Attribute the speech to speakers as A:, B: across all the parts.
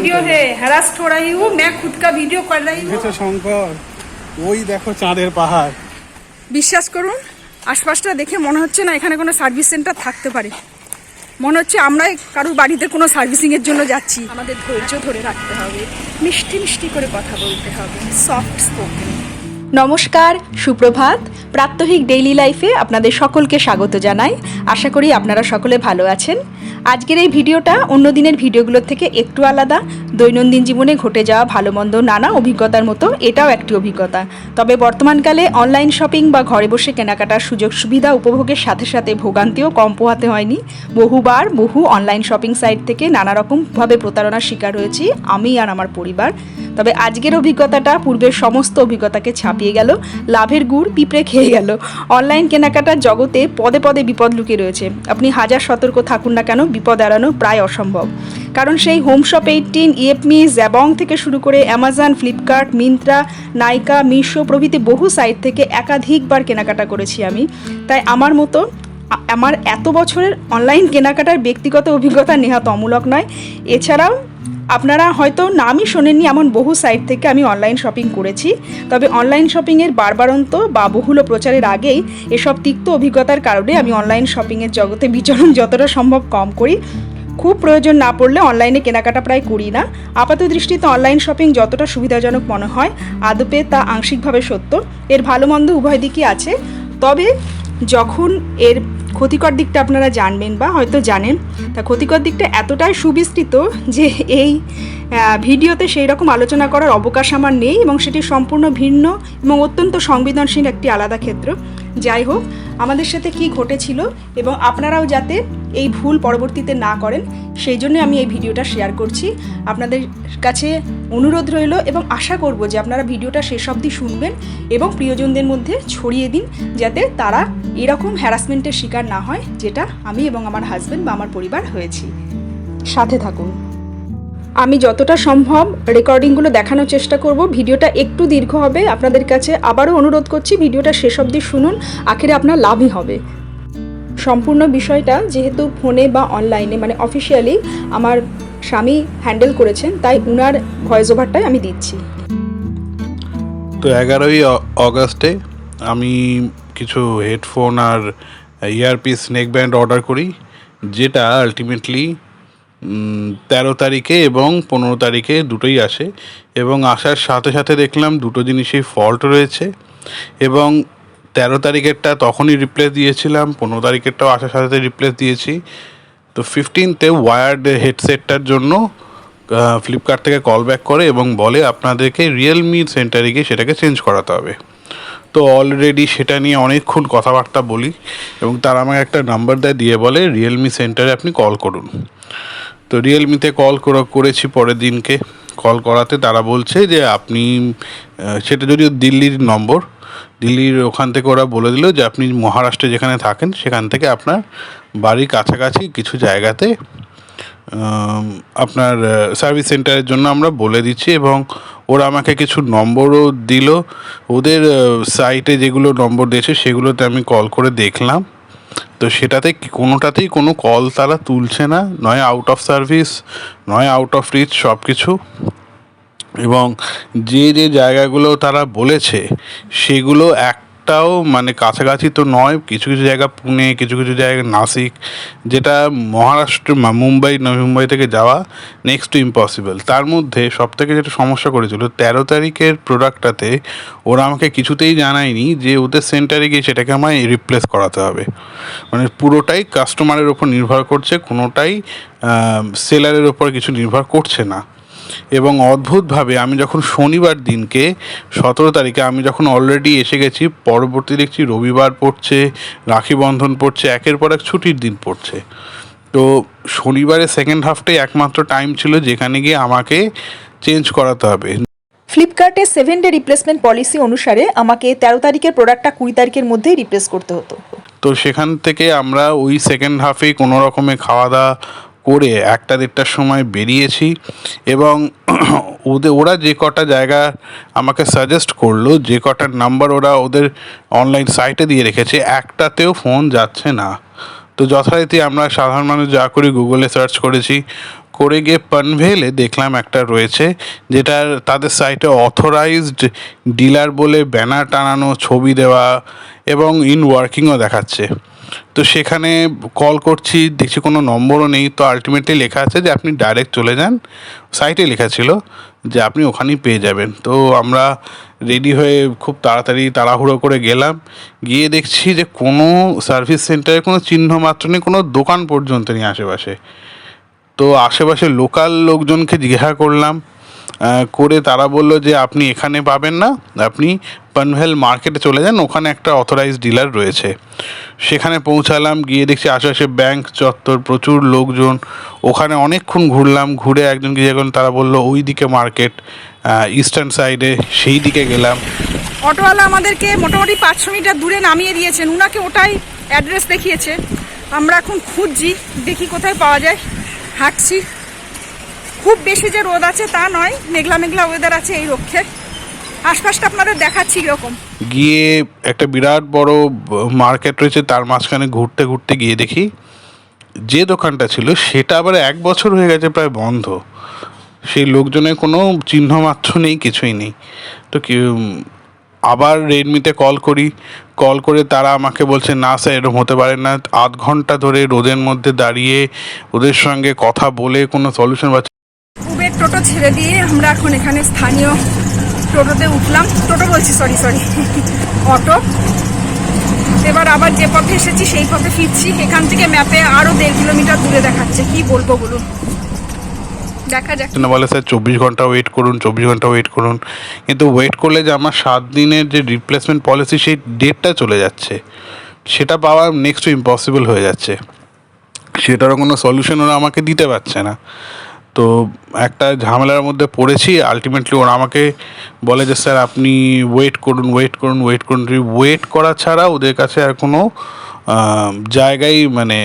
A: Video है harassed हो रही हूँ मैं खुद का वीडियो कर रही हूँ
B: দেখেছো শঙ্কর ওই দেখো চাঁদের পাহাড়
A: বিশ্বাস করুন আশপাশটা দেখে মনে হচ্ছে না এখানে কোনো সার্ভিস সেন্টার থাকতে পারে মনে হচ্ছে আমরাই কারোর বাড়িতে কোনো সার্ভিসিংয়ের জন্য যাচ্ছি আমাদের ধৈর্য ধরে রাখতে হবে মিষ্টি মিষ্টি করে কথা বলতে হবে সফট স্পোকেন
C: নমস্কার, সুপ্রভাত। প্রাত্যহিক ডেইলি লাইফে আপনাদের সকলকে স্বাগত জানাই। আশা করি আপনারা সকলে ভালো আছেন। আজকের এই ভিডিওটা অন্য দিনের ভিডিওগুলোর থেকে একটু আলাদা। দৈনন্দিন জীবনে ঘটে যাওয়া ভালো মন্দ নানা অভিজ্ঞতার মতো এটাও একটি অভিজ্ঞতা। তবে বর্তমানকালে অনলাইন শপিং বা ঘরে বসে কেনাকাটার সুযোগ সুবিধা উপভোগের সাথে সাথে ভোগান্তিও কম পোহাতে হয়নি। বহুবার বহু অনলাইন শপিং সাইট থেকে নানা রকমভাবে প্রতারণার শিকার হয়েছি আমি আর আমার পরিবার। তবে আজকের অভিজ্ঞতাটা পূর্বের সমস্ত অভিজ্ঞতাকে ছাপিয়ে গেল, লাভের গুড় পিঁপড়ে খেয়ে গেল। অনলাইন কেনাকাটার জগতে পদে পদে বিপদ লুকিয়ে রয়েছে। আপনি হাজার সতর্ক থাকুন না কেন, বিপদ এড়ানো প্রায় অসম্ভব। কারণ সেই home shop eighteen Yepme Jabong থেকে শুরু করে অ্যামাজন, ফ্লিপকার্ট, মিন্ত্রা, নাইকা, মিশো প্রভৃতি বহু সাইট থেকে একাধিকবার কেনাকাটা করেছি আমি। তাই আমার মতো আমার এত বছরের অনলাইন কেনাকাটার ব্যক্তিগত অভিজ্ঞতা নেহাত অমূলক নয়। এছাড়াও আপনারা হয়তো নামই শোনেননি এমন বহু সাইট থেকে আমি অনলাইন শপিং করেছি। তবে অনলাইন শপিংয়ের বারবারন্ত বা বহুল প্রচারের আগেই এসব তিক্ত অভিজ্ঞতার কারণে আমি অনলাইন শপিংয়ের জগতে বিচরণ যতটা সম্ভব কম করি। খুব প্রয়োজন না পড়লে অনলাইনে কেনাকাটা প্রায় করি না। আপাত দৃষ্টিতে অনলাইন শপিং যতটা সুবিধাজনক মনে হয়, আদপে তা আংশিকভাবে সত্য। এর ভালো মন্দ উভয় দিকই আছে। তবে যখন এর ক্ষতিকর দিকটা আপনারা জানবেন বা হয়তো জানেন। তা ক্ষতিকর দিকটা এতটাই সুবিস্তৃত যে এই ভিডিওতে সেই রকম আলোচনা করার অবকাশ আমার নেই এবং সেটি সম্পূর্ণ ভিন্ন এবং অত্যন্ত সংবেদনশীল একটি আলাদা ক্ষেত্র। যাই হোক, আমাদের সাথে কি ঘটেছিল এবং আপনারাও যাতে এই ভুল পরবর্তীতে না করেন, সেই জন্য আমি এই ভিডিওটা শেয়ার করছি। আপনাদের কাছে অনুরোধ রইল এবং আশা করব যে আপনারা ভিডিওটা শেষ অবধি শুনবেন এবং প্রিয়জনদের মধ্যে ছড়িয়ে দিন, যাতে তারা এরকম হ্যারাসমেন্টের শিকার না হয়, যেটা আমি এবং আমার হাজব্যান্ড বা আমার পরিবার হয়েছি। সাথে থাকুন। আমি যতটা সম্ভব রেকর্ডিংগুলো দেখানোর চেষ্টা করব। ভিডিওটা একটু দীর্ঘ হবে। আপনাদের কাছে আবারও অনুরোধ করছি, ভিডিওটা শেষ অবধি শুনুন। আখেরে আপনার লাভই হবে। সম্পূর্ণ বিষয়টা যেহেতু ফোনে বা অনলাইনে মানে অফিসিয়ালি আমার স্বামী হ্যান্ডেল করেছেন, তাই উনার ভয়েস ওভারটাই আমি দিচ্ছি।
D: তো এগারোই অগাস্টে আমি কিছু হেডফোন আর ইয়ারপিস নেক ব্যান্ড অর্ডার করি, যেটা আলটিমেটলি তেরো তারিখে এবং পনেরো তারিখে দুটোই আসে এবং আসার সাথে সাথে দেখলাম দুটো জিনিসেই ফল্ট রয়েছে এবং তেরো তারিখেরটা তখনই রিপ্লেস দিয়েছিলাম, পনেরো তারিখেরটাও আসার সাথে রিপ্লেস দিয়েছি। তো ফিফটিনতে ওয়ার্ড হেডসেটটার জন্য ফ্লিপকার্ট থেকে কল ব্যাক করে এবং বলে আপনাদেরকে রিয়েলমি সেন্টারে গিয়ে সেটাকে চেঞ্জ করাতে হবে। তো অলরেডি সেটা নিয়ে অনেকক্ষণ কথাবার্তা বলি এবং তারা আমাকে একটা নাম্বার দেয়, দিয়ে বলে রিয়েলমি সেন্টারে আপনি কল করুন। তো রিয়েলমিতে কল করেছি পরের দিনকে। কল করাতে তারা বলছে যে আপনি সেটা যদিও দিল্লির নম্বর, দিল্লির ওখান থেকে ওরা বলে দিল যে আপনি মহারাষ্ট্রে যেখানে থাকেন, সেখান থেকে আপনার বাড়ির কাছাকাছি কিছু জায়গাতে আপনার সার্ভিস সেন্টারের জন্য আমরা বলে দিচ্ছি এবং ওরা আমাকে কিছু নম্বরও দিল। ওদের সাইটে যেগুলো নম্বর দিয়েছে সেগুলোতে আমি কল করে দেখলাম। তো সেটাতে কোনোটাতেই কোনো কল তারা তুলছে না, নয় আউট অফ সার্ভিস নয় আউট অফ রিচ সব কিছু এবং যে যে জায়গাগুলো তারা বলেছে, সেগুলো একটাও মানে কাছাকাছি তো নয়, কিছু কিছু জায়গা পুনে, কিছু কিছু জায়গা নাসিক, যেটা মহারাষ্ট্র মুম্বাই, নয়, মুম্বাই থেকে যাওয়া নেক্সট টু ইম্পসিবল তার মধ্যে সব থেকে যেটা সমস্যা করেছিল, তেরো তারিখের প্রোডাক্টটাতে ওরা আমাকে কিছুতেই জানায়নি যে ওদের সেন্টারে গিয়ে সেটাকে আমায় রিপ্লেস করাতে হবে। মানে পুরোটাই কাস্টমারের ওপর নির্ভর করছে, কোনোটাই সেলারের ওপর কিছু নির্ভর করছে না। এবং অদ্ভুতভাবে আমি যখন শনিবার দিনকে সতেরো তারিখে আমি যখন অলরেডি এসে গেছি পরবর্তী দেখছি রবিবার পড়ছে রাখি বন্ধন পড়ছে একের পর এক ছুটির দিন পড়ছে। তো শনিবারের সেকেন্ড হাফটাই একমাত্র টাইম ছিল যেখানে গিয়ে আমাকে চেঞ্জ করাতে হবে।
C: ফ্লিপকার্টের সেভেন ডে রিপ্লেসমেন্ট পলিসি অনুসারে আমাকে তেরো তারিখের প্রোডাক্টটা কুড়ি তারিখের মধ্যেই রিপ্লেস করতে হতো।
D: তো সেখান থেকে আমরা ওই সেকেন্ড হাফে কোনো রকমে খাওয়া দাওয়া করে একটা দেড়টার সময় বেরিয়েছি এবং ওদের ওরা যে কটা জায়গা আমাকে সাজেস্ট করল, যে কটার নাম্বার ওরা ওদের অনলাইন সাইটে দিয়ে রেখেছে, একটাতেও ফোন যাচ্ছে না। তো যথারীতি আমরা সাধারণ মানুষ যা করি গুগলে সার্চ করেছি, করে গিয়ে পানভেলে দেখলাম একটা রয়েছে যেটা তাদের সাইটে অথরাইজড ডিলার বলে ব্যানার টানানো, ছবি দেওয়া এবং ইন ওয়ার্কিংও দেখাচ্ছে। তো সেখানে কল করছি, দেখছি কোনো নম্বরও নেই। তো আলটিমেটলি লেখা আছে যে আপনি ডাইরেক্ট চলে যান। সাইটে লেখা ছিল যে আপনি ওখানেই পেয়ে যাবেন। তো আমরা রেডি হয়ে খুব তাড়াতাড়ি তাড়াহুড়ো করে গেলাম। গিয়ে দেখছি যে কোনো সার্ভিস সেন্টারে কোনো চিহ্ন মাত্র নেই, কোনো দোকান পর্যন্ত নেই আশেপাশে। তো আশেপাশে লোকাল লোকজনকে জিজ্ঞাসা করলাম। করে তারা বলল যে আপনি এখানে পাবেন না। আপনি পানভেল মার্কেটে চলে যান, ওখানে একটা অথরাইজ ডিলার রয়েছে। সেখানে পৌঁছালাম, গিয়ে দেখছি আশেপাশে ব্যাংক চত্বর, প্রচুর লোকজন। ওখানে অনেকক্ষণ ঘুরলাম, ঘুরে একজন জিজ্ঞাসা করলাম তারা বলল ওই দিকে মার্কেট ইস্টার্ন সাইডে সেই দিকে গেলাম।
C: অটোওয়ালা আমাদেরকে মোটামুটি পাঁচশো মিটার দূরে নামিয়ে দিয়েছেন। উনাকে ওটাই অ্যাড্রেস দেখিয়েছে। আমরা এখন খুঁজছি, দেখি কোথায় পাওয়া যায়। হাঁটছি। খুব বেশি যে রোদ আছে তা নয়, মেঘলা মেঘলা ওয়েদার আছে এই রক্ষে। আশপাশটা আপনাদের দেখাচ্ছি এরকম
D: গিয়ে একটা বিরাট বড় মার্কেট রয়েছে, তার মাঝখানে ঘুরতে ঘুরতে গিয়ে দেখি যে দোকানটা ছিল, সেটা আবার এক বছর হয়ে গেছে প্রায় বন্ধ। সেই লোকজনের কোনো চিহ্ন মাত্র নেই, কিছুই নেই। তো কি, আবার রেডমিতে কল করি। কল করে তারা আমাকে বলছে, না স্যার এরকম হতে পারে না। আধ ঘণ্টা ধরে রোদের মধ্যে দাঁড়িয়ে ওদের সঙ্গে কথা বলে কোনো সলিউশন পাচ্ছি
C: উবের টোটো ছেড়ে দিয়ে আমরা এখন এখানে স্থানীয় টোটোতে উঠলাম। টোটো বলছি সরি সরি অটো। এবার আবার যে পথে এসেছি, সেই পথে ফিরছি। এখান থেকে ম্যাপে আরও দেড় কিলোমিটার দূরে দেখাচ্ছে। কি বলব বলুন? দেখা যাক।
D: না বলে স্যার, চব্বিশ ঘণ্টা ওয়েট করুন, চব্বিশ ঘণ্টা ওয়েট করুন। কিন্তু ওয়েট করলে যে আমার সাত দিনের যে রিপ্লেসমেন্ট পলিসি সেই ডেটটা চলে যাচ্ছে। সেটা পাওয়া নেক্সট ইম্পসিবল হয়ে যাচ্ছে। সেটারও কোনো সলিউশন ওরা আমাকে দিতে পারছে না। তো একটা ঝামেলার মধ্যে পড়েছি আলটিমেটলি ওরা আমাকে বলে যে, স্যার, আপনি ওয়েট করুন ওয়েট করুন ওয়েট করুন। ওয়েট করা ছাড়া ওদের কাছে আর কোনো জায়গায় মানে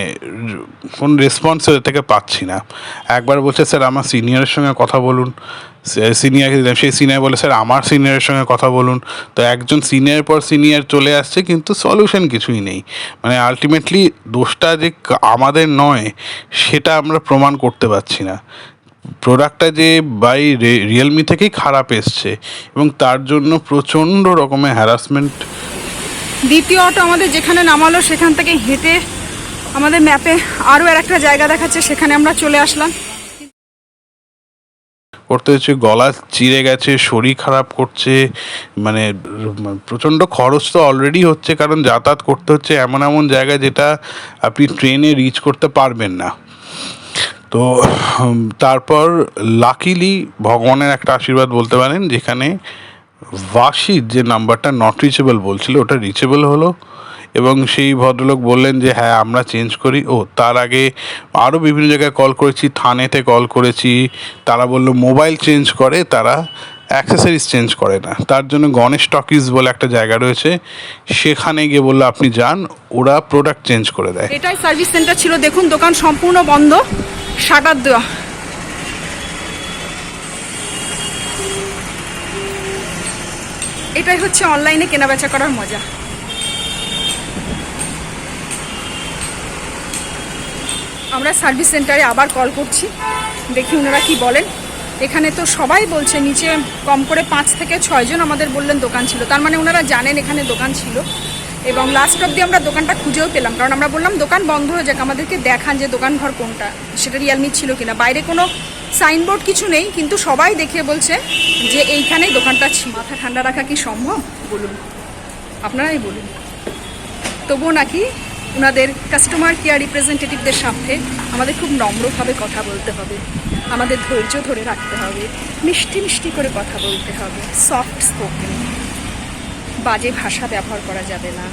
D: কোন রেসপন্স ওদের থেকে পাচ্ছি না। একবার বলছে, স্যার, আমার সিনিয়রের সঙ্গে কথা বলুন। সিনিয়রকে দিলাম সেই সিনিয়র বলে, স্যার, আমার সিনিয়রের সঙ্গে কথা বলুন। তো একজন সিনিয়র পর সিনিয়র চলে আসছে, কিন্তু সলিউশন কিছুই নেই। মানে আলটিমেটলি দোষটা যে আমাদের নয়, সেটা আমরা প্রমাণ করতে পারছি না। প্রোডাক্টটা যে বাই রিয়েলমি থেকেই খারাপ এসছে এবং তার জন্য প্রচণ্ড রকমের হ্যারাসমেন্ট
C: দ্বিতীয় অটো আমাদের যেখানে নামালো সেখান থেকে হেঁটে আমাদের ম্যাপে আরও আর একটা জায়গা দেখাচ্ছে সেখানে আমরা চলে আসলাম।
D: করতে হচ্ছে গলা চিড়ে গেছে শরীর খারাপ করছে মানে প্রচণ্ড খরচ তো অলরেডি হচ্ছে কারণ যাতায়াত করতে হচ্ছে এমন এমন জায়গা যেটা আপনি ট্রেনে রিচ করতে পারবেন না। তো তারপর লাকিলি ভগবানের একটা আশীর্বাদ বলতে পারেন, যেখানে ভাসির যে নাম্বারটা নট রিচেবল বলছিল, ওটা রিচেবল হলো এবং সেই ভদ্রলোক বললেন যে হ্যাঁ আমরা চেঞ্জ করি। ও, তার আগে আরও বিভিন্ন জায়গায় কল করেছি, থানেতে কল করেছি, তারা বলল মোবাইল চেঞ্জ করে, তারা অ্যাক্সেসরিজ চেঞ্জ করে না। তার জন্য গণেশ টকিজ বলে একটা জায়গা রয়েছে। সেখানে গিয়ে বলল, আপনি যান, ওরা প্রোডাক্ট চেঞ্জ করে দেয়।
C: এটাই সার্ভিস সেন্টার ছিল। দেখুন, দোকান সম্পূর্ণ বন্ধ। শাটার দেওয়া। এটাই হচ্ছে অনলাইনে কেনাবেচা করার মজা। আমরা সার্ভিস সেন্টারে আবার কল করছি। দেখি ওনারা কি বলেন। এখানে তো সবাই বলছে, নিচে কম করে পাঁচ থেকে ছয়জন আমাদের বললেন দোকান ছিল। তার মানে ওনারা জানেন এখানে দোকান ছিল। এবং লাস্ট অব্দি আমরা দোকানটা খুঁজেও পেলাম। কারণ আমরা বললাম, দোকান বন্ধ হয়ে যাক, আমাদেরকে দেখান যে দোকান ঘর কোনটা। সেটা রিয়ালমি ছিল কিনা। বাইরে কোনো সাইনবোর্ড কিছু নেই, কিন্তু সবাই দেখে বলছে যে এইখানেই দোকানটা মাথা ঠান্ডা রাখা কি সম্ভব? বলুন। আপনারাই বলুন। তবুও নাকি ওনাদের কাস্টমার কেয়ার রিপ্রেজেন্টেটিভদের সাথে আমাদের খুব নম্রভাবে কথা বলতে হবে। আমাদের ধৈর্য ধরে রাখতে হবে। মিষ্টি মিষ্টি করে কথা বলতে হবে। সফট স্পোকেন বাজে ভাষা ব্যবহার করা যাবে না।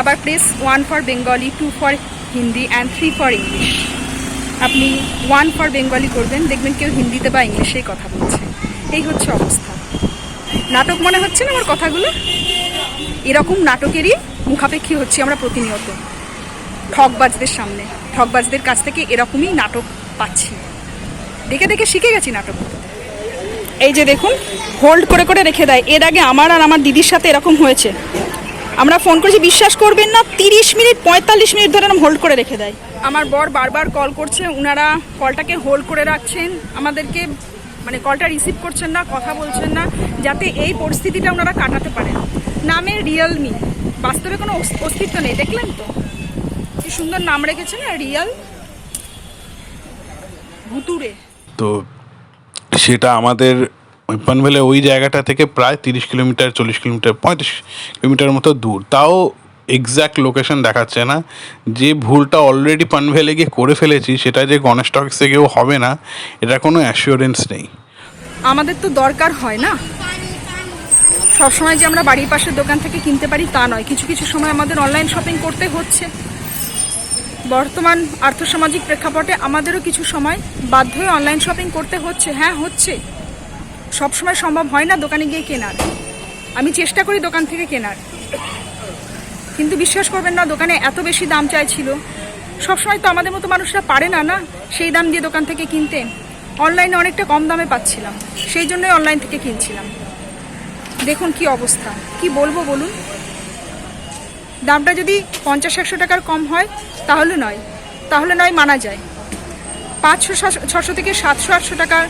C: আবার press one for Bengali two for Hindi and three for English আপনি ওয়ান ফর বেঙ্গলি করবেন, দেখবেন কেউ হিন্দিতে বা ইংলিশেই কথা বলছে। এই হচ্ছে অবস্থা। নাটক মনে হচ্ছে না আমার কথাগুলো? এরকম নাটকেরই মুখাপেক্ষী হচ্ছি আমরা প্রতিনিয়ত। ঠকবাজদের সামনে। ঠকবাজদের কাছ থেকে এরকমই নাটক পাচ্ছি দেখে দেখে শিখে গেছি নাটক এই যে দেখুন হোল্ড করে করে রেখে দেয়। এর আগে আমার আর আমার দিদির সাথে এরকম হয়েছে। আমরা ফোন করেছি বিশ্বাস করবেন না তিরিশ মিনিট পঁয়তাল্লিশ মিনিট ধরে হোল্ড করে রেখে দেয়। আমার বর বারবার কল করছে ওনারা কলটাকে হোল্ড করে রাখছেন। আমাদেরকে মানে কলটা রিসিভ করছেন না কথা বলছেন না যাতে এই পরিস্থিতিটা ওনারা কাটাতে পারেন। নামে রিয়েলমি বাস্তবে কোনো অস- অস্তিত্ব নেই দেখলেন তো? কি সুন্দর নাম রেখেছে না রিয়েল ভুতুরে
D: তো সেটা আমাদের পানভেলে ওই জায়গাটা থেকে প্রায় তিরিশ কিলোমিটার চল্লিশ কিলোমিটার পঁয়ত্রিশ কিলোমিটার মতো দূর। তাও এক্স্যাক্ট লোকেশন দেখাচ্ছে না। যে ভুলটা অলরেডি পানভেলে গিয়ে করে ফেলেছি সেটা যে গণেশ টক্সে গিয়েও হবে না এটা কোনো অ্যাসিওরেন্স নেই।
C: আমাদের তো দরকার হয় না। সবসময় যে আমরা বাড়ির পাশের দোকান থেকে কিনতে পারি তা নয়। কিছু কিছু সময় আমাদের অনলাইন শপিং করতে হচ্ছে। বর্তমান আর্থসামাজিক প্রেক্ষাপটে আমাদেরও কিছু সময় বাধ্য হয়ে অনলাইন শপিং করতে হচ্ছে। হ্যাঁ হচ্ছে। সব সময় সম্ভব হয় না দোকানে গিয়ে কেনার। আমি চেষ্টা করি দোকান থেকে কেনার। কিন্তু বিশ্বাস করবেন না, দোকানে এত বেশি দাম চাইছিল। সবসময় তো আমাদের মতো মানুষরা পারে না না? সেই দাম দিয়ে দোকান থেকে কিনতে। অনলাইনে অনেকটা কম দামে পাচ্ছিলাম। সেই জন্যই অনলাইন থেকে কিনছিলাম। দেখুন কি অবস্থা। কি বলব বলুন? দামটা যদি পঞ্চাশ, একশো টাকার কম হয়, তাহলে নয়। তাহলে নয় মানা যায়। পাঁচশো, ছশো থেকে সাতশো, আটশো টাকার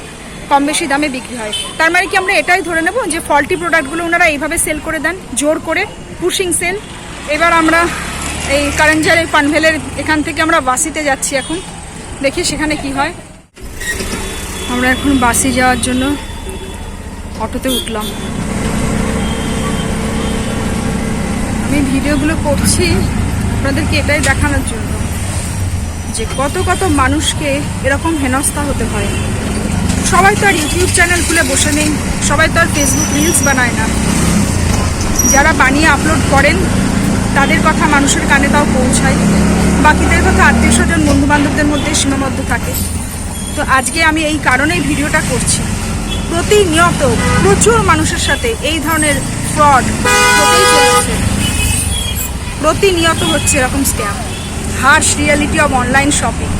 C: কম বেশি দামে বিক্রি হয়। তার মানে কি আমরা এটাই ধরে নেব যে ফল্টি প্রোডাক্টগুলো ওনারা এইভাবে সেল করে দেন, জোর করে পুশিং সেল এবার আমরা এই কারেঞ্জারের পানভেলের এখান থেকে আমরা বাসিতে যাচ্ছি এখন। দেখি সেখানে কি হয়। আমরা এখন বাসে যাওয়ার জন্য অটোতে উঠলাম। আমি ভিডিওগুলো করছি আপনাদেরকে এটাই দেখানোর জন্য যে কত কত মানুষকে এরকম হেনস্থা হতে হয়। সবাই তো আর ইউটিউব চ্যানেল খুলে বসে নেই, সবাই তো আর ফেসবুক রিলস বানায় না। যারা বানিয়ে আপলোড করেন, তাদের কথা মানুষের কানে তাও পৌঁছায়। বাকিদের কথা আত্মীয় স্বজন বন্ধু বান্ধবদের মধ্যে সীমাবদ্ধ থাকে। তো আজকে আমি এই কারণেই ভিডিওটা করছি। প্রতিনিয়ত প্রচুর মানুষের সাথে এই ধরনের ফ্রড হতেই চলেছে। প্রতিনিয়ত হচ্ছে এরকম scam harsh reality of online shopping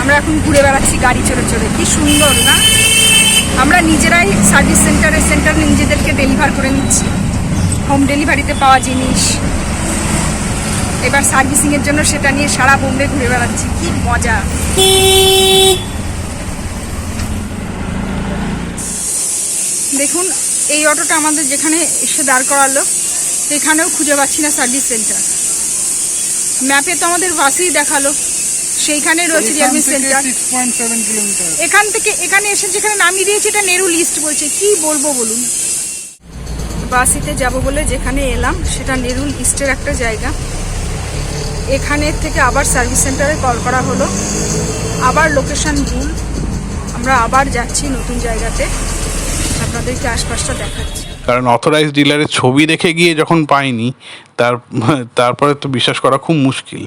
C: আমরা এখন ঘুরে বেড়াচ্ছি গাড়ি চড়ে চড়ে, কি সুন্দর না? আমরা নিজেরাই সার্ভিস সেন্টারে সেন্টারে নিজেদেরকে ডেলিভার করে নিচ্ছি। হোম ডেলিভারিতে পাওয়া জিনিস। এবার সার্ভিসিংয়ের জন্য সেটা নিয়ে সারা বোম্বে ঘুরে বেড়াচ্ছি, কি মজা। দেখুন, এই অটোটা আমাদের যেখানে এসে দাঁড় করালো সেখানেও খুঁজে পাচ্ছি না সার্ভিস সেন্টার ম্যাপে তো আমাদের বাসেই দেখাল। সেইখানে রয়েছে রিয়েলমি সেন্টার এখান থেকে এখানে এসে যেখানে নামিয়ে দিয়েছে এটা নেরু লিস্ট বলছে। কি বলব বলুন? বাসিতে যাব বলে যেখানে এলাম সেটা নেরুল ইস্টের একটা জায়গা। এখানে থেকে আবার সার্ভিস সেন্টারে কল করা হলো। আবার লোকেশান ভুল। আমরা আবার যাচ্ছি নতুন জায়গাতে। আপনাদেরকে আশপাশটা দেখাচ্ছি।
D: কারণ অথরাইজ ডিলারের ছবি দেখে গিয়ে যখন পাইনি, তার, তারপরে তো বিশ্বাস করা খুব মুশকিল।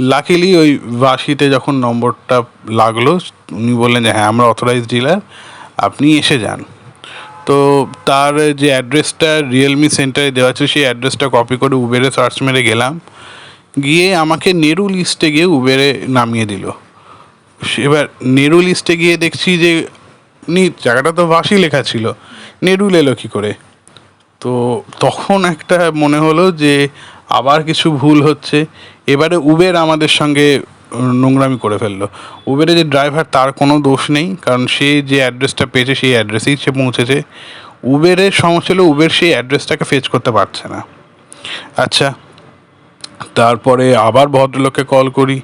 D: লাকিলি ওই বাসিতে যখন নম্বরটা লাগল, উনি বললেন যে হ্যাঁ আমরা অথরাইজ ডিলার আপনি এসে যান। তো তার যে অ্যাড্রেসটা রিয়েলমি সেন্টারে দেওয়া ছিল, সেই অ্যাড্রেসটা কপি করে উবেরে সার্চ মেরে গেলাম। গিয়ে আমাকে নেরু লিস্টে গিয়ে উবেরে নামিয়ে দিল। এবার নেরু লিস্টে গিয়ে দেখছি যে, নি, জায়গাটা তো বাসি লেখা ছিল। নেরুল এলো কী করে? তো তখন একটা মনে হলো যে আবার কিছু ভুল হচ্ছে। এবারে উবের আমাদের সঙ্গে নোংরামি করে ফেলল। উবেরে যে ড্রাইভার, তার কোনো দোষ নেই, কারণ সে যে অ্যাড্রেসটা পেয়েছে, সেই অ্যাড্রেসেই সে পৌঁছেছে। উবেরের সমস্যা হলো, উবের সেই অ্যাড্রেসটাকে ফেচ করতে পারছে না। আচ্ছা তারপরে আবার ভদ্রলোককে কল করি।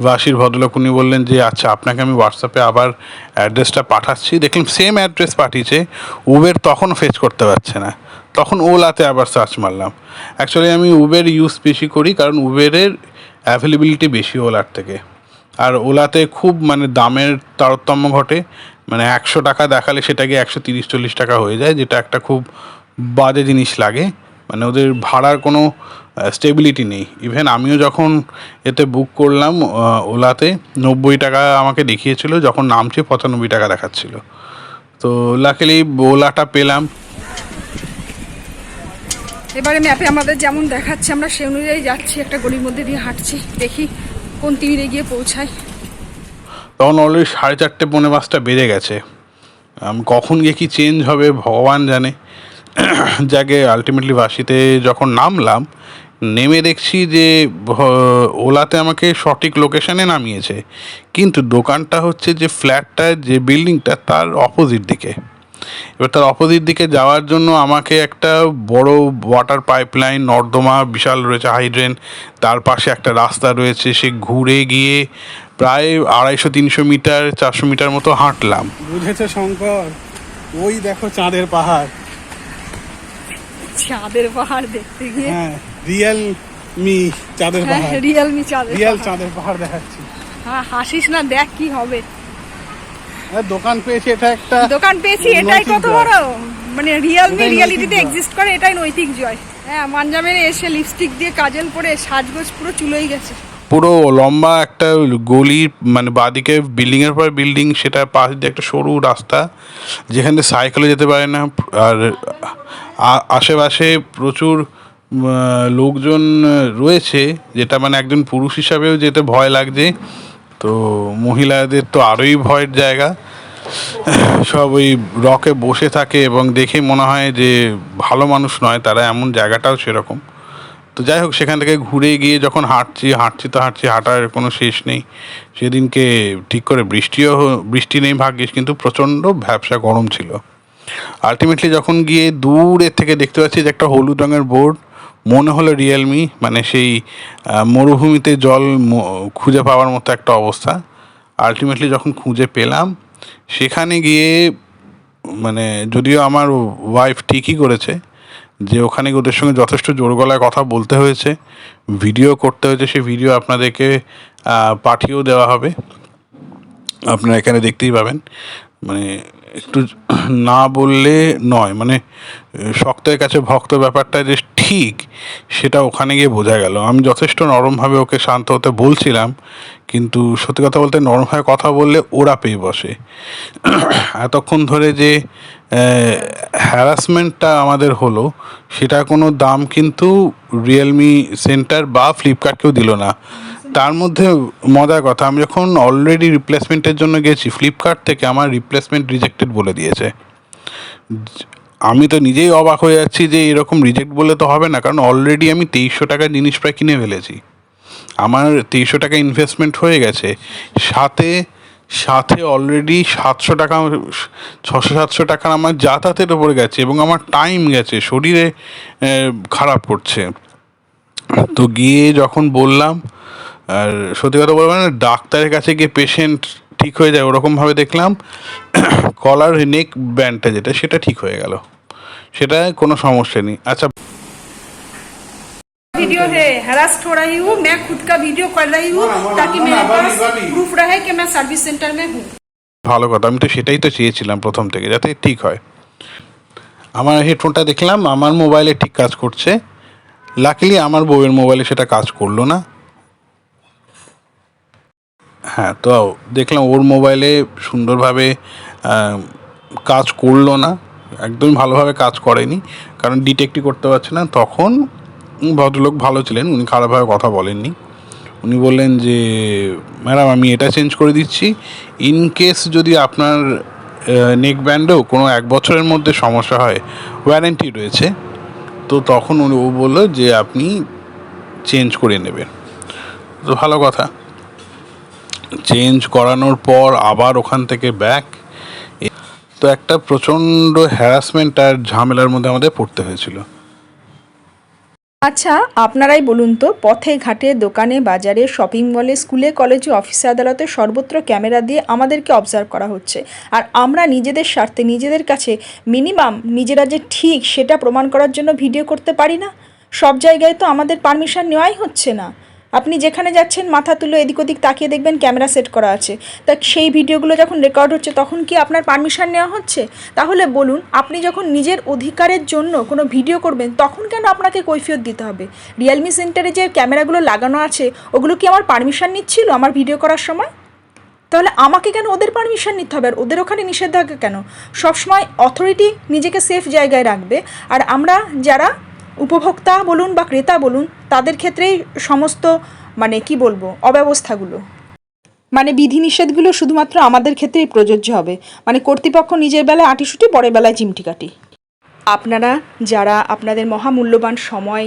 D: বাসির ভদ্রলোক উনি বললেন যে আচ্ছা আপনাকে আমি হোয়াটসঅ্যাপে আবার অ্যাড্রেসটা পাঠাচ্ছি। দেখলাম সেম অ্যাড্রেস পাঠিয়েছে উবের তখন ফেচ করতে পারছে না। তখন ওলাতে আবার সার্চ মারলাম। অ্যাকচুয়ালি আমি উবের ইউজ বেশি করি, কারণ উবেরের অ্যাভেলেবিলিটি বেশি ওলার থেকে। আর ওলাতে খুব মানে দামের তারতম্য ঘটে। মানে একশো টাকা দেখালে সেটাকে একশো তিরিশ চল্লিশ টাকা হয়ে যায়, যেটা একটা খুব বাজে জিনিস লাগে। মানে ওদের ভাড়ার কোনো স্টেবিলিটি নেই। ইভেন আমিও যখন এতে বুক করলাম ওলাতে নব্বই টাকা আমাকে দেখিয়েছিল যখন নামছে পঁচানব্বই টাকা দেখাচ্ছিল। তো লাকিলি ওলাটা পেলাম।
C: এবারে ম্যাপে আমাদের যেমন দেখাচ্ছে আমরা সে অনুযায়ী যাচ্ছি একটা গলির মধ্যে দিয়ে হাঁটছি দেখি কোন তিমিরে গিয়ে পৌঁছাই।
D: তখন অলরেডি সাড়ে চারটে পৌনে পাঁচটা বেজে গেছে। কখন গিয়ে কি চেঞ্জ হবে ভগবান জানে। যাকে আলটিমেটলি বাসিতে যখন নামলাম নেমে দেখছি যে ওলাতে আমাকে সঠিক লোকেশানে নামিয়েছে। কিন্তু দোকানটা হচ্ছে যে ফ্ল্যাটটা যে বিল্ডিংটা তার অপোজিট দিকে। এবার তার অপোজিট দিকে যাওয়ার জন্য আমাকে একটা বড় ওয়াটার পাইপলাইন নর্দমা, বিশাল রয়েছে হাইড্রেন তার পাশে একটা রাস্তা রয়েছে। সে ঘুরে গিয়ে প্রায় আড়াইশো, তিনশো মিটার, চারশো মিটার মতো হাঁটলাম।
B: বুঝেছে শঙ্কর? ওই দেখো চাঁদের পাহাড়।
A: চাঁদের পাহাড় দেখতে গিয়ে।
B: হ্যাঁ রিয়েল মি চাঁদের পাহাড়।
A: রিয়েল মি চাঁদের
B: রিয়েল চাঁদের পাহাড় দেখাচ্ছি।
A: হ্যাঁ হাসিস না দেখ কি হবে।
B: দোকান পেয়েছি এটা একটা
A: দোকান পেয়েছি এটাই কত। বড়? মানে রিয়েলমি
B: মি
A: রিয়ালিটিতে এক্সিস্ট করে এটাই নৈতিক জয়। হ্যাঁ মানজামের এসে লিপস্টিক দিয়ে কাজল পরে সাজগোজ পুরো চুলোই গেছে।
D: পুরো লম্বা একটা গলি মানে বাদিকে বিল্ডিং এর পর বিল্ডিং সেটা পাশ দিয়ে একটা সরু রাস্তা, যেখানে সাইকেলে যেতে পারে না। আর আশেপাশে প্রচুর লোকজন রয়েছে, যেটা মানে একজন পুরুষ হিসাবেও যেতে ভয় লাগছে। তো মহিলাদের তো আরোই ভয়ের জায়গা। সব ওই রকে বসে থাকে এবং দেখে মনে হয় যে ভালো মানুষ নয়, তারা এমন জায়গাটাও সেরকম। তো যাই হোক, সেখান থেকে ঘুরে গিয়ে যখন হাঁটছি হাঁটছি তো হাঁটছি, হাঁটার কোনো শেষ নেই। সেদিনকে ঠিক করে বৃষ্টিও বৃষ্টি নেই ভাগ্যিস, কিন্তু প্রচণ্ড ভ্যাবসা গরম ছিল। আলটিমেটলি যখন গিয়ে দূরের থেকে দেখতে পাচ্ছি যে একটা হলুদ রঙের বোর্ড, মনে হলো রিয়েলমি মানে সেই মরুভূমিতে জল খুঁজে পাওয়ার মতো একটা অবস্থা। আলটিমেটলি যখন খুঁজে পেলাম, সেখানে গিয়ে মানে যদিও আমার ওয়াইফ ঠিকই করেছে যে ওখানে ওদের সঙ্গে যথেষ্ট জোর গলায় কথা বলতে হয়েছে, ভিডিও করতে হয়েছে, সেই ভিডিও আপনাদেরকে পাঠিয়েও দেওয়া হবে। আপনারা এখানে দেখতেই পাবেন। মানে একটু না বললে নয় মানে শক্তের কাছে ভক্ত ব্যাপারটা যে ঠিক, সেটা ওখানে গিয়ে বোঝা গেল। আমি যথেষ্ট নরমভাবে ওকে শান্ত হতে বলছিলাম, কিন্তু সত্যি কথা বলতে নরমভাবে কথা বললে ওরা পেয়ে বসে। এতক্ষণ ধরে যে হ্যারাসমেন্টটা আমাদের হলো, সেটা কোনো দাম কিন্তু রিয়েলমি সেন্টার বা ফ্লিপকার্টকেও দিল না। তার মধ্যে মজার কথা, আমি যখন অলরেডি রিপ্লেসমেন্টের জন্য গেছি ফ্লিপকার্ট থেকে আমার রিপ্লেসমেন্ট রিজেক্টেড বলে দিয়েছে। আমি তো নিজেই অবাক হয়ে যাচ্ছি যে এরকম রিজেক্ট বলে তো হবে না, কারণ অলরেডি আমি তেইশশো টাকার জিনিস প্রায় কিনে ফেলেছি। আমার তেইশশো টাকা ইনভেস্টমেন্ট হয়ে গেছে। সাথে সাথে অলরেডি সাতশো টাকা, ছশো সাতশো টাকার আমার যাতায়াতের ওপরে গেছে এবং আমার টাইম গেছে, শরীরে খারাপ করছে। তো গিয়ে যখন বললাম, আর সত্যি কথা বলব না, ডাক্তারের কাছে গিয়ে পেশেন্ট ঠিক হয়ে যায় ওরকমভাবে দেখলাম, কলার নেক ব্যান্ডটা যেটা, সেটা ঠিক হয়ে গেল। সেটা কোনো সমস্যা নেই। আচ্ছা
A: वीडियो है हरास्ट हो रही हूँ मैं खुद का वीडियो कर रही हूँ ताकि मेरे पास प्रूफ रहे कि मैं सर्विस सेंटर में हूँ
D: ভালো কথা আমি তো সেটাই তো চেয়েছিলাম প্রথম থেকে যাতে ঠিক হয় আমার হেডফোনটা দেখলাম আমার মোবাইলে ঠিক কাজ করছে লাকিলি আমার বউয়ের মোবাইলে সেটা কাজ করলো না হ্যাঁ তো দেখলাম ওর মোবাইলে সুন্দরভাবে আহ, কাজ করলো না একদমই ভালোভাবে কাজ করেনি কারণ ডিটেক্টই করতে পারছে না তখন ভদ্রলোক ভালো ছিলেন, উনি খারাপভাবে কথা বলেননি। উনি বললেন যে, ম্যাডাম, আমি এটা চেঞ্জ করে দিচ্ছি। ইন কেস যদি আপনার নেক ব্যান্ডেও কোনো এক বছরের মধ্যে সমস্যা হয়, ওয়ারেন্টি রয়েছে, তো তখন উনি, ও বলল যে, আপনি চেঞ্জ করে নেবেন। তো ভালো কথা। চেঞ্জ করানোর পর আবার ওখান থেকে ব্যাক। তো একটা প্রচণ্ড হ্যারাসমেন্ট আর ঝামেলার মধ্যে আমাদের পড়তে হয়েছিল।
C: আচ্ছা আপনারাই বলুন তো, পথে, ঘাটে, দোকানে, বাজারে, শপিং মলে, স্কুলে, কলেজে, অফিসে, আদালতে সর্বত্র ক্যামেরা দিয়ে আমাদেরকে অবজার্ভ করা হচ্ছে। আর আমরা নিজেদের স্বার্থে, নিজেদের কাছে মিনিমাম নিজেরা যে ঠিক সেটা প্রমাণ করার জন্য ভিডিও করতে পারি না? সব জায়গায় তো আমাদের পারমিশন নেওয়াই হচ্ছে না। আপনি যেখানে যাচ্ছেন, মাথা তুলে এদিক ওদিক তাকিয়ে দেখবেন ক্যামেরা সেট করা আছে। তা সেই ভিডিওগুলো যখন রেকর্ড হচ্ছে, তখন কি আপনার পারমিশন নেওয়া হচ্ছে? তাহলে বলুন, আপনি যখন নিজের অধিকারের জন্য কোনো ভিডিও করবেন, তখন কেন আপনাকে কৈফিয়ত দিতে হবে? রিয়েলমি সেন্টারে যে ক্যামেরাগুলো লাগানো আছে, ওগুলো কি আমার পারমিশন নিচ্ছিল আমার ভিডিও করার সময়? তাহলে আমাকে কেন ওদের পারমিশন নিতে হবে? আর ওদের ওখানে নিষেধাজ্ঞা কেন? সবসময় অথরিটি নিজেকে সেফ জায়গায় রাখবে। আর আমরা যারা উপভোক্তা বলুন বা ক্রেতা বলুন, তাদের ক্ষেত্রেই সমস্ত মানে কি বলব, অব্যবস্থাগুলো। মানে বিধিনিষেধগুলো শুধুমাত্র আমাদের ক্ষেত্রেই প্রযোজ্য হবে। মানে কর্তৃপক্ষ নিজের বেলায় আটিসুটি পরের বেলায় চিমটিকাটি আপনারা যারা আপনাদের মহামূল্যবান সময়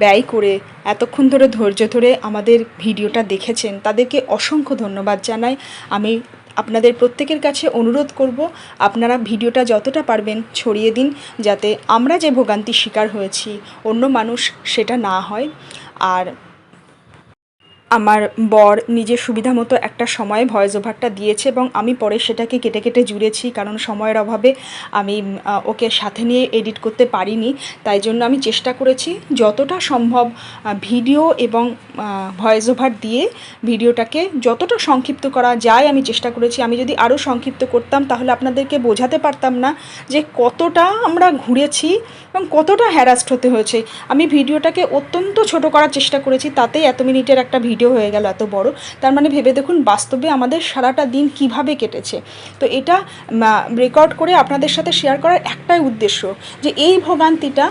C: ব্যয় করে এতক্ষণ ধরে ধৈর্য ধরে আমাদের ভিডিওটা দেখেছেন, তাদেরকে অসংখ্য ধন্যবাদ জানাই। আমি আপনাদের প্রত্যেকের কাছে অনুরোধ করব, আপনারা ভিডিওটা যতটা পারবেন ছড়িয়ে দিন যাতে আমরা যে ভোগান্তির শিকার হয়েছি, অন্য মানুষ সেটা না হয়। আর আমার বর নিজের সুবিধা মতো একটা সময়ে ভয়েস ওভারটা দিয়েছে এবং আমি পরে সেটাকে কেটে কেটে জুড়েছি কারণ সময়ের অভাবে আমি ওকে সাথে নিয়ে এডিট করতে পারিনি। তাই জন্য আমি চেষ্টা করেছি যতটা সম্ভব ভিডিও এবং ভয়েস ওভার দিয়ে ভিডিওটাকে যতটা সংক্ষিপ্ত করা যায় আমি চেষ্টা করেছি। আমি যদি আরও সংক্ষিপ্ত করতাম তাহলে আপনাদেরকে বোঝাতে পারতাম না যে কতটা আমরা ঘুরেছি এবং কতটা হ্যারাস্ট হতে হয়েছে। আমি ভিডিওটাকে অত্যন্ত ছোট করার চেষ্টা করেছি, তাতেই এত মিনিটের একটা ভিডিও হয়ে গেল এত বড়। তার মানে ভেবে দেখুন, বাস্তবে আমাদের সারাটা দিন কীভাবে কেটেছে। তো এটা রেকর্ড করে আপনাদের সাথে শেয়ার করার একটাই উদ্দেশ্য যে এই ভোগান্তিটা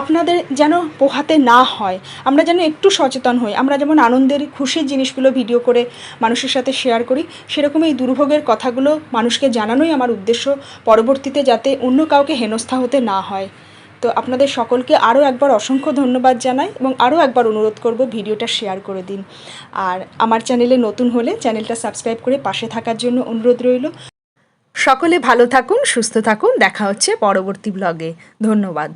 C: আপনাদের যেন পোহাতে না হয়। আমরা যেন একটু সচেতন হই। আমরা যেমন আনন্দের, খুশির জিনিসগুলো ভিডিও করে মানুষের সাথে শেয়ার করি সেরকম এই দুর্ভোগের কথাগুলো মানুষকে জানানোই আমার উদ্দেশ্য পরবর্তীতে যাতে অন্য কাউকে হেনস্থা হতে না হয়। তো আপনাদের সকলকে আরও একবার অসংখ্য ধন্যবাদ জানাই এবং আরও একবার অনুরোধ করব ভিডিওটা শেয়ার করে দিন। আর আমার চ্যানেলে নতুন হলে চ্যানেলটা সাবস্ক্রাইব করে পাশে থাকার জন্য অনুরোধ রইল। সকলে ভালো থাকুন, সুস্থ থাকুন। দেখা হচ্ছে পরবর্তী ব্লগে ধন্যবাদ।